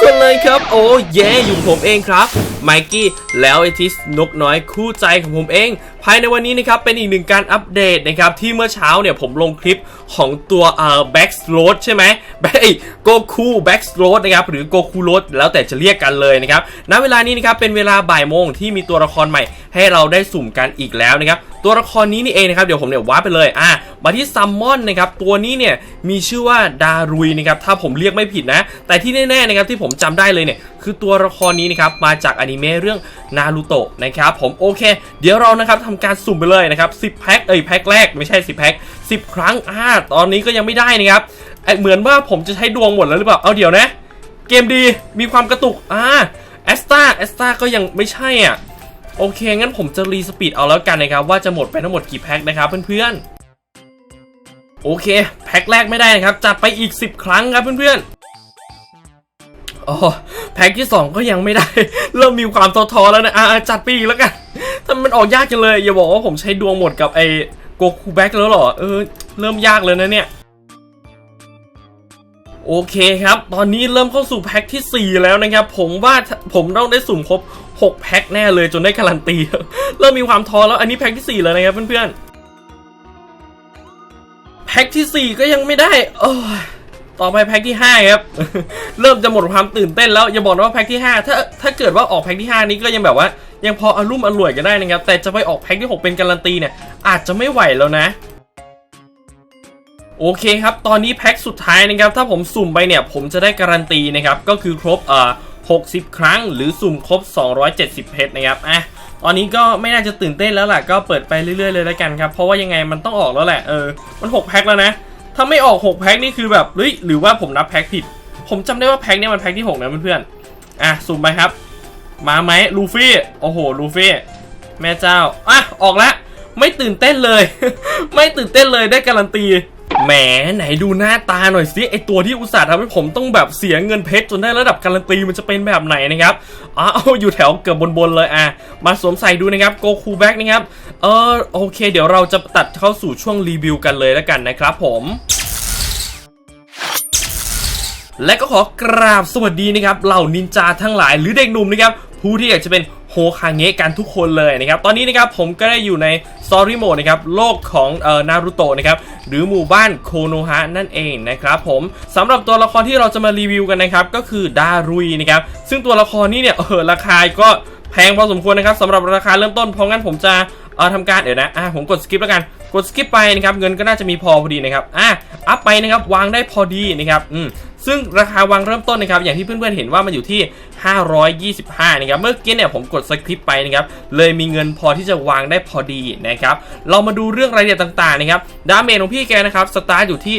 คนเลยครับ โอ้เย่อยู่ผมเองครับไมกี้แล้วไอทิสนกน้อยคู่ใจของผมเอง ภายในวันนี้นะครับเป็นอีกหนึ่งการอัปเดตนะครับที่เมื่อเช้าเนี่ยผมลงคลิปของตัวเอ่อแบ็กสโ d ใช่ไหมแบ็กโกคูแบ็กสโ d นะครับหรือโกคูโรดแล้วแต่จะเรียกกันเลยนะครับณเวลานี้นะครับเป็นเวลาบ่ายโมงที่มีตัวละครใหม่ ให้เราได้สุ่มกันอีกแล้วนะครับ ตัวละครนี้นี่เองนะครับเดี๋ยวผมเนี่ยว้าไปเลยอะมาที่ซัมมอนนะครับตัวนี้เนี่ยมีชื่อว่าดารุยนะครับถ้าผมเรียกไม่ผิดนะ แต่ที่แน่ๆนะครับที่ผมจำได้เลยเนี่ยคือตัวละครนี้นะครับมาจากอนิเมะเรื่องนารูโตะนะครับผมโอเค เดี๋ยวเรานะครับทำการสุ่มไปเลยนะครับ10แพ็คเอ้ยแพ็คแรกไม่ใช่ 10แพ็ค10 ครั้งอ่าตอนนี้ก็ยังไม่ได้นะครับเอ้ยเหมือนว่าผมจะใช้ดวงหมดแล้วหรือเปล่าเอาเดี๋ยวนะ เกมดีมีความกระตุกอ่าแอสตาแอสตาก็ยังไม่ใช่อะ โอเค งั้นผมจะรีสปีดเอาแล้วกันนะครับ ว่าจะหมดไปทั้งหมดกี่แพ็คนะครับเพื่อนๆ โอเค แพ็คแรกไม่ได้นะครับ จัดไปอีก 10 ครั้งครับเพื่อนๆอ๋อแพ็คที่ 2 ก็ยังไม่ได้ เริ่มมีความท้อๆแล้วนะอ่าจัดไปอีกแล้วกันถ้ามันออกยากจังเลย อย่าบอกว่าผมใช้ดวงหมดกับไอ้โกคูแบ็กแล้วเหรอ เออ เริ่มยากเลยนะเนี่ย โอเคครับ ตอนนี้เริ่มเข้าสู่แพ็คที่ 4 แล้วนะครับ ผมว่าผมต้องได้สุ่มครบ 6 แพ็คแน่เลยจนได้การันตี เริ่มมีความท้อแล้วอันนี้แพ็คที่ 4 แล้วนะครับเพื่อนๆ แพ็คที่ 4 ก็ยังไม่ได้โอ้ยต่อไปแพ็คที่ 5 ครับ เริ่มจะหมดความตื่นเต้นแล้ว อย่าบอกนะว่าแพ็คที่ 5 ถ้าถ้าเกิดว่าออกแพ็คที่ 5 นี้ก็ยังแบบว่า ยังพออารมุ่มอร่วยกันได้นะครับ แต่จะไปออกแพ็คที่ 6 เป็นการันตีเนี่ยอาจจะไม่ไหวแล้วนะ โอเคครับ ตอนนี้แพ็คสุดท้ายนะครับ ถ้าผมสุ่มไปเนี่ย ผมจะได้การันตีนะครับ ก็คือครบเอ่อ60 ครั้ง หรือสุ่มครบ 270 เพชรนะครับอะตอนนี้ก็ไม่น่าจะตื่นเต้นแล้วล่ะ ก็เปิดไปเรื่อยๆเลยแล้วกันครับ เพราะว่ายังไงมันต้องออกแล้วแหละ เออ มัน 6 แพ็คแล้วนะ ถ้าไม่ออก 6 แพ็คนี่คือแบบ เฮ้ย หรือว่าผมนับแพ็คผิด ผมจำได้ว่าแพ็คเนี่ยมันแพ็คที่ 6 นะเพื่อนๆ อะ สุ่มไปครับ มาไหมลูฟี่ โอ้โห ลูฟี่ แม่เจ้า อะ ออกแล้ว ไม่ตื่นเต้นเลย ไม่ตื่นเต้นเลย ได้การันตี แหมไหนดูหน้าตาหน่อยสิไอตัวที่อุตส่าห์ทำให้ผมต้องแบบเสียเงินเพชรจนได้ระดับการันตีมันจะเป็นแบบไหนนะครับอ้าวอยู่แถวเกือบบนๆเลยอะมาสวมใส่ดูนะครับโกคูแบ็กนะครับเออโอเค เดี๋ยวเราจะตัดเข้าสู่ช่วงรีวิวกันเลยแล้วกันนะครับผมและก็ขอกราบสวัสดีนะครับเหล่านินจาทั้งหลายหรือเด็กหนุ่มนะครับผู้ที่อยากจะเป็น โฮคาเงะกันทุกคนเลยนะครับ ตอนนี้นะครับผมก็ได้อยู่ในซอรี่โหมดนะครับโลกของเอ่อนารูโตะนะครับหรือหมู่บ้านโคโนฮะนั่นเองนะครับผมสำหรับตัวละครที่เราจะมารีวิวกันนะครับก็คือดารุยนะครับซึ่งตัวละครนี้เนี่ยเออราคาก็แพงพอสมควรนะครับสำหรับราคาเริ่มต้นเพราะงั้นผมจะเอ่อทำการเดี๋ยวนะอะผมกดสกิปแล้วกันกดสกิปไปนะครับเงินก็น่าจะมีพอพอดีนะครับอะ อัพไปนะครับวางได้พอดีนะครับอืมซึ่งราคาวางเริ่มต้นนะครับอย่างที่เพื่อนๆเห็นว่ามันอยู่ที่ 525นะครับเมื่อกี้เนี่ยผมกดสคริปต์ไปนะครับเลยมีเงินพอที่จะวางได้พอดีนะครับเรามาดูเรื่องรายละเอียดต่างๆนะครับดาเมจของพี่แกนะครับสตาร์ทอยู่ที่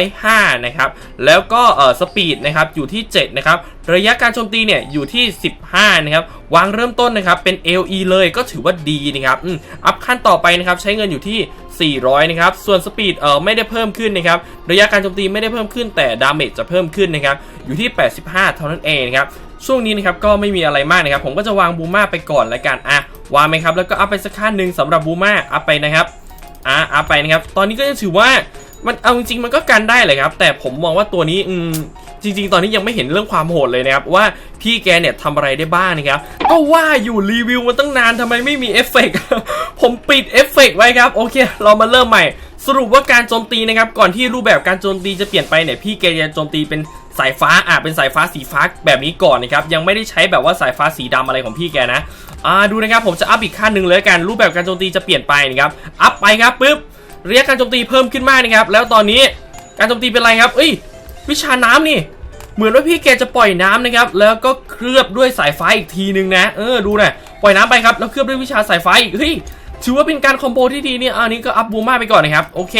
105นะครับแล้วก็เอ่อสปีดนะครับอยู่ที่7นะครับระยะการโจมตีเนี่ยอยู่ที่ 15นะครับวางเริ่มต้นนะครับเป็น LE เลยก็ถือว่าดีนะครับอืมอัพขั้นต่อไปนะครับใช้เงินอยู่ที่ 400 นะครับ ส่วนสปีดเอ่อไม่ได้เพิ่มขึ้นนะครับ ระยะการโจมตีไม่ได้เพิ่มขึ้นแต่ดาเมจจะเพิ่มขึ้นนะครับ อยู่ที่ 85 เท่านั้นเองนะครับ ช่วงนี้นะครับก็ไม่มีอะไรมากนะครับ ผมก็จะวางบูม่าไปก่อนละกัน อะ วางไหมครับ แล้วก็อัพไปสักขั้นหนึ่งสำหรับบูม่าอัพไปนะครับ อะอัพไปนะครับ ตอนนี้ก็ยังถือว่ามันเอาจริงๆมันก็กันได้เลยครับ แต่ผมมองว่าตัวนี้อืม จริง ๆ ตอนนี้ยังไม่เห็นเรื่องความโหดเลยนะครับว่าพี่แกเนี่ยทำอะไรได้บ้างนะครับก็ว่าอยู่รีวิวมาตั้งนานทำไมไม่มีเอฟเฟกต์ผมปิดเอฟเฟกต์ไว้ครับโอเค เรามาเริ่มใหม่ สรุปว่าการโจมตีนะครับก่อนที่รูปแบบการโจมตีจะเปลี่ยนไปเนี่ยพี่แกจะโจมตีเป็นสายฟ้าอะเป็นสายฟ้าสีฟ้าแบบนี้ก่อนนะครับยังไม่ได้ใช้แบบว่าสายฟ้าสีดำอะไรของพี่แกนะอ่าดูนะครับผมจะอัพอีกขั้นหนึ่งเลยกันรูปแบบการโจมตีจะเปลี่ยนไปนะครับอัพไปครับปุ๊บเระยะการโจมตีเพิ่มขึ้นมากนะครับแล้วตอนนี้การโจมตีเป็นไรครับเอ้ย วิชาน้ำนี่ เหมือนว่าพี่แกจะปล่อยน้ำนะครับ แล้วก็เคลือบด้วยสายฟ้าอีกทีนึงนะ เออดูนะปล่อยน้ำไปครับแล้วเคลือบด้วยวิชาสายฟ้าอีกเฮ้ยถือว่าเป็นการคอมโบที่ดีเนี่ยอันนี้ก็อัพบูมาไปก่อนนะครับ โอเค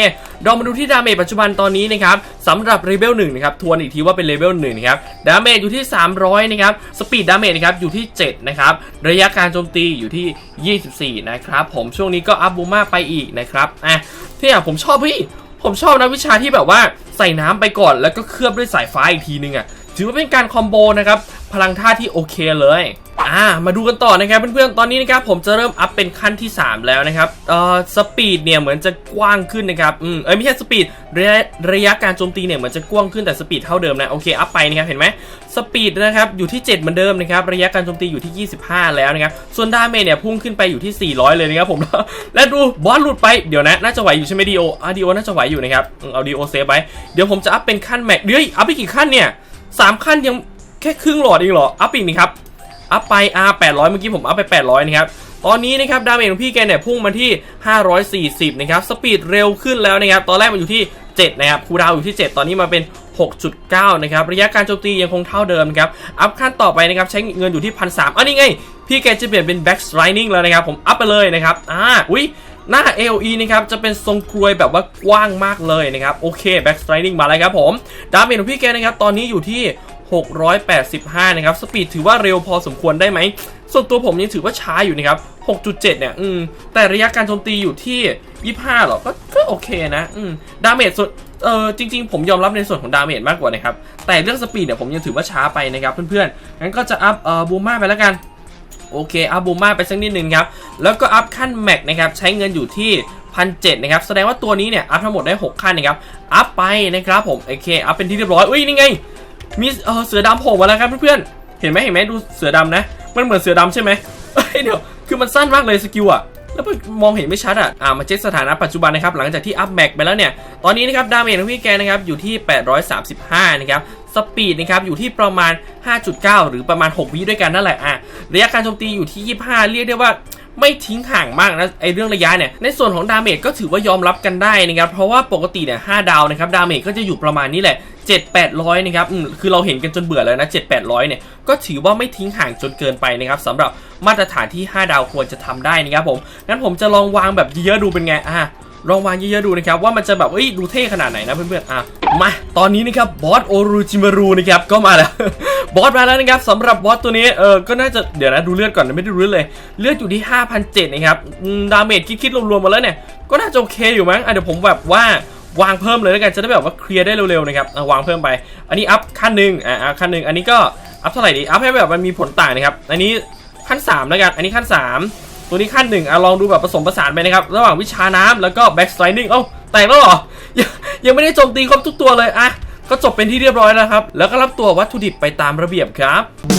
เรามาดูที่ดาเมจปัจจุบันตอนนี้นะครับสำหรับเลเวล1นะครับ ทวนอีกทีว่าเป็นเลเวล1นะครับ ดาเมจอยู่ที่ 300 นะครับ สปีดดาเมจนะครับ อยู่ที่ 7 นะครับ ระยะการโจมตีอยู่ที่ 24 นะครับ ผมช่วงนี้ก็อัพบูมาไปอีกนะครับ อะที่อะผมชอบพี่ ผมชอบนะวิชาที่แบบว่าใส่น้ำไปก่อนแล้วก็เคลือบด้วยสายฟ้าอีกทีนึงอะถือว่าเป็นการคอมโบนะครับ พลังท่าที่โอเคเลยอ่ามาดูกันต่อนะครับเพื่อนๆ ตอนนี้นะครับผมจะเริ่มอัพเป็นขั้นที่ 3 แล้วนะครับเอ่อสปีดเนี่ยเหมือนจะกว้างขึ้นนะครับอืมเอ้ยไม่ใช่สปีดระยะระยะการโจมตีเนี่ยเหมือนจะกว้างขึ้นแต่สปีดเท่าเดิมนะโอเคอัพไปนะครับเห็นไหมสปีดนะครับอยู่ที่ 7 เหมือนเดิมนะครับระยะการโจมตีอยู่ที่ 25 แล้วนะครับส่วนดาเมจเนี่ยพุ่งขึ้นไปอยู่ที่ 400 เลยนะครับผมและดูบอสหลุดไปเดี๋ยวนะน่าจะไหวอยู่ใช่ไหมดีโออะดีโอน่าจะไหวอยู่นะครับเอาดีโอเซฟไว้เดี๋ยวผมจะอัพเป็นขั้นแม็กเดี๋ยวอัพไปกี่ขั้นเนี่ยสามขั้นยัง แค่ครึ่งหลอดเองเหรอ อัพอีกนี่ครับ อัพไป R 800เมื่อกี้ผมอัพไป 800นะครับ ตอนนี้นะครับดาเมจของพี่แกเนี่ยพุ่งมาที่ 540 นะครับ สปีดเร็วขึ้นแล้วนะครับ ตอนแรกมันอยู่ที่ 7 นะครับ คูดาวอยู่ที่ 7 ตอนนี้มาเป็น 6.9 นะครับ ระยะการโจมตียังคงเท่าเดิมนะครับ อัพขั้นต่อไปนะครับ ใช้เงินอยู่ที่ 1,300อันนี้ไง พี่แกจะเปลี่ยนเป็น back sliding แล้วนะครับ ผมอัพไปเลยนะครับ อ่า อุ้ยหน้า AOE นะครับจะเป็นทรงกรวยแบบว่ากว้างมากเลยนะครับ โอเค back sliding มาแล้วครับผม ดาเมจของพี่แกนะครับตอนนี้อยู่ที่ 685 นะครับ สปีดถือว่าเร็วพอสมควรได้ไหม ส่วนตัวผมยังถือว่าช้าอยู่นะครับ 6.7 เนี่ย อืม แต่ระยะการโจมตีอยู่ที่ 25หรอ ก็ก็โอเคนะ อืม ดาเมจส่วนเออจริงๆ ผมยอมรับในส่วนของดาเมจมากกว่านะครับ แต่เรื่องสปีดเนี่ยผมยังถือว่าช้าไปนะครับเพื่อนๆ งั้นก็จะอัพเอ่อบูม่าไปแล้วกันโอเค อัพบูม่าไปสักนิดนึงครับ แล้วก็อัพขั้นแม็กนะครับ ใช้เงินอยู่ที่พันเนะครับ แสดงว่าตัวนี้เนี่ย อัพทั้งหมดได้ 6 ขั้นนะครับ อัพไปนะครับผม โอเค อัพเป็นที่เรียบร้อย อุ้ย นี่ไง มีเออเสือดำโผล่มาแล้วครับเพื่อนๆ เห็นไหมเห็นไหมดูเสือดำนะ มันเหมือนเสือดำใช่ไหมเอ้ยเดี๋ยว คือมันสั้นมากเลยสกิลอะแล้วมองเห็นไม่ชัดอะอ่ามาเช็คสถานะปัจจุบันนะครับ หลังจากที่อัพแม็กไปแล้วเนี่ย ตอนนี้นะครับ ดาเมจของพี่แกนะครับ อยู่ที่ 835 นะครับ สปีดนะครับ อยู่ที่ประมาณ 5.9 หรือประมาณ 6 วิด้วยกันนั่นแหละ อะ ระยะการโจมตีอยู่ที่ 25 เรียกได้ว่า ไม่ทิ้งห่างมากนะไอเรื่องระยะเนี่ยในส่วนของดาเมจก็ถือว่ายอมรับกันได้นะครับเพราะว่าปกติเนี่ย5ดาวนะครับดาเมจก็จะอยู่ประมาณนี้แหละ7 800นะครับอืมคือเราเห็นกันจนเบื่อแล้วนะ7 800เนี่ยก็ถือว่าไม่ทิ้งห่างจนเกินไปนะครับสำหรับมาตรฐานที่ 5 ดาวควรจะทำได้นะครับผมงั้นผมจะลองวางแบบเยอะๆดูเป็นไงอะลองวางเยอะๆดูนะครับว่ามันจะแบบเอ้ยดูเท่ขนาดไหนนะเพื่อนๆอะมาตอนนี้นะครับบอสโอรูจิมารูนะครับก็มาแล้ว บอสมาแล้วนะครับสำหรับบอสตัวนี้เออก็น่าจะเดี๋ยวนะดูเลือดก่อนไม่ได้รู้เลย เลือดอยู่ที่ 5,007นะครับดาเมจคิดๆรวมๆมาแล้วเนี่ยก็น่าจะโอเคอยู่มั้งอะเดี๋ยวผมแบบว่าวางเพิ่มเลยแล้วกันจะได้แบบว่าเคลียร์ได้เร็วๆนะครับวางเพิ่มไป อันนี้อัพขั้นหนึ่งอะอะขั้นหนึ่งอันนี้ก็อัพเท่าไหร่ดีอัพให้แบบมันมีผลต่างนะครับอันนี้ขั้น3แล้วกันอันนี้ขั้น 3 ตัวนี้ขั้นหนึ่งอะลองดูแบบผสมผสานไปนะครับระหว่างวิชาน้ำแล้วก็ back sliding เอ้าแตกแล้วเหรอยยังไม่ได้โจมตีครบทุกตัวเลยอะ ก็จบเป็นที่เรียบร้อยแล้วครับ แล้วก็รับตัววัตถุดิบไปตามระเบียบครับ